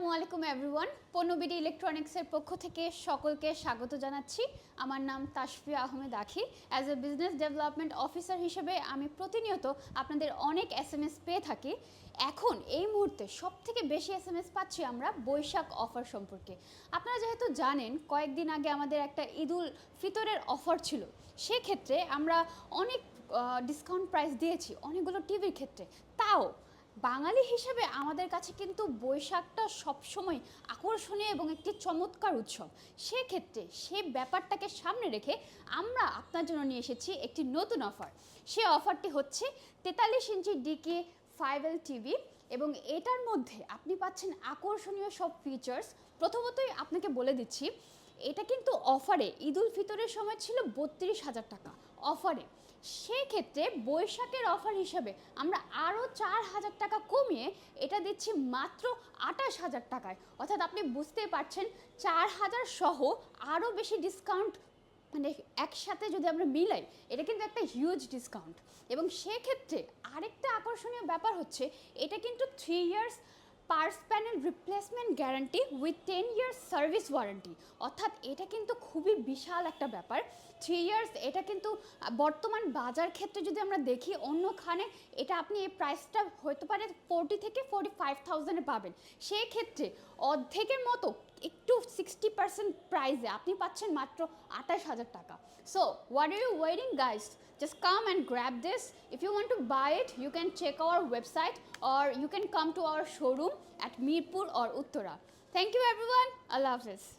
আসসালামু আলাইকুম এভরিওয়ান পণ্যবিডি ইলেকট্রনিক্সের পক্ষ থেকে সকলকে স্বাগত জানাচ্ছি। আমার নাম Tasfia Ahmed Akhi. As a business development officer হিসেবে আমি প্রতিনিয়ত আপনাদের অনেক এস এম এস পেয়ে থাকি। এখন এই মুহূর্তে সব থেকে বেশি এস এম এস পাচ্ছি আমরা বৈশাখ অফার সম্পর্কে। আপনারা যেহেতু জানেন, কয়েকদিন আগে আমাদের একটা ঈদুল ফিতরের অফার ছিল। সেক্ষেত্রে আমরা অনেক ডিসকাউন্ট প্রাইস দিয়েছি, অনেকগুলো টিভির ক্ষেত্রে। তাও বাঙালি হিসেবে আমাদের কাছে কিন্তু বৈশাখটা সবসময় আকর্ষণীয় এবং একটি চমৎকার উৎসব। সেক্ষেত্রে সে ব্যাপারটাকে সামনে রেখে আমরা আপনার জন্য নিয়ে এসেছি একটি নতুন অফার। সে অফারটি হচ্ছে তেতাল্লিশ inch DK five L TV এবং এটার মধ্যে আপনি পাচ্ছেন আকর্ষণীয় সব ফিচার্স প্রথমতই আপনাকে বলে দিচ্ছি এটা কিন্তু অফারে। ঈদুল ফিতরের সময় ছিল বত্রিশ হাজার টাকা অফারে। সেক্ষেত্রে বৈশাখের অফার হিসাবে আমরা আরও চার হাজার টাকা কমিয়ে এটা দিচ্ছি মাত্র আঠাশ হাজার টাকায়। অর্থাৎ আপনি বুঝতেই পারছেন, চার হাজার সহ আরও বেশি ডিসকাউন্ট মানে একসাথে যদি আমরা মিলাই, এটা কিন্তু একটা হিউজ ডিসকাউন্ট এবং সেক্ষেত্রে আরেকটা আকর্ষণীয় ব্যাপার হচ্ছে, এটা কিন্তু three years parts panel replacement guarantee with ten years service warranty. অর্থাৎ এটা কিন্তু খুবই বিশাল একটা ব্যাপার। থ্রি ইয়ার্স, এটা কিন্তু বর্তমান বাজার ক্ষেত্রে যদি আমরা দেখি, অন্যখানে এটা আপনি এই প্রাইসটা হতে পারে ফোরটি থেকে ফোরটি ফাইভ থাউজেন্ডে পাবেন। সেই ক্ষেত্রে অর্ধেকের মতো একটু সিক্সটি পার্সেন্ট প্রাইসে আপনি পাচ্ছেন মাত্র আঠাশ হাজার টাকা। So what are you waiting guys just come and grab this. If you want to buy it you can check our website or you can come to our showroom at mirpur or uttara. Thank you everyone. Allah hafiz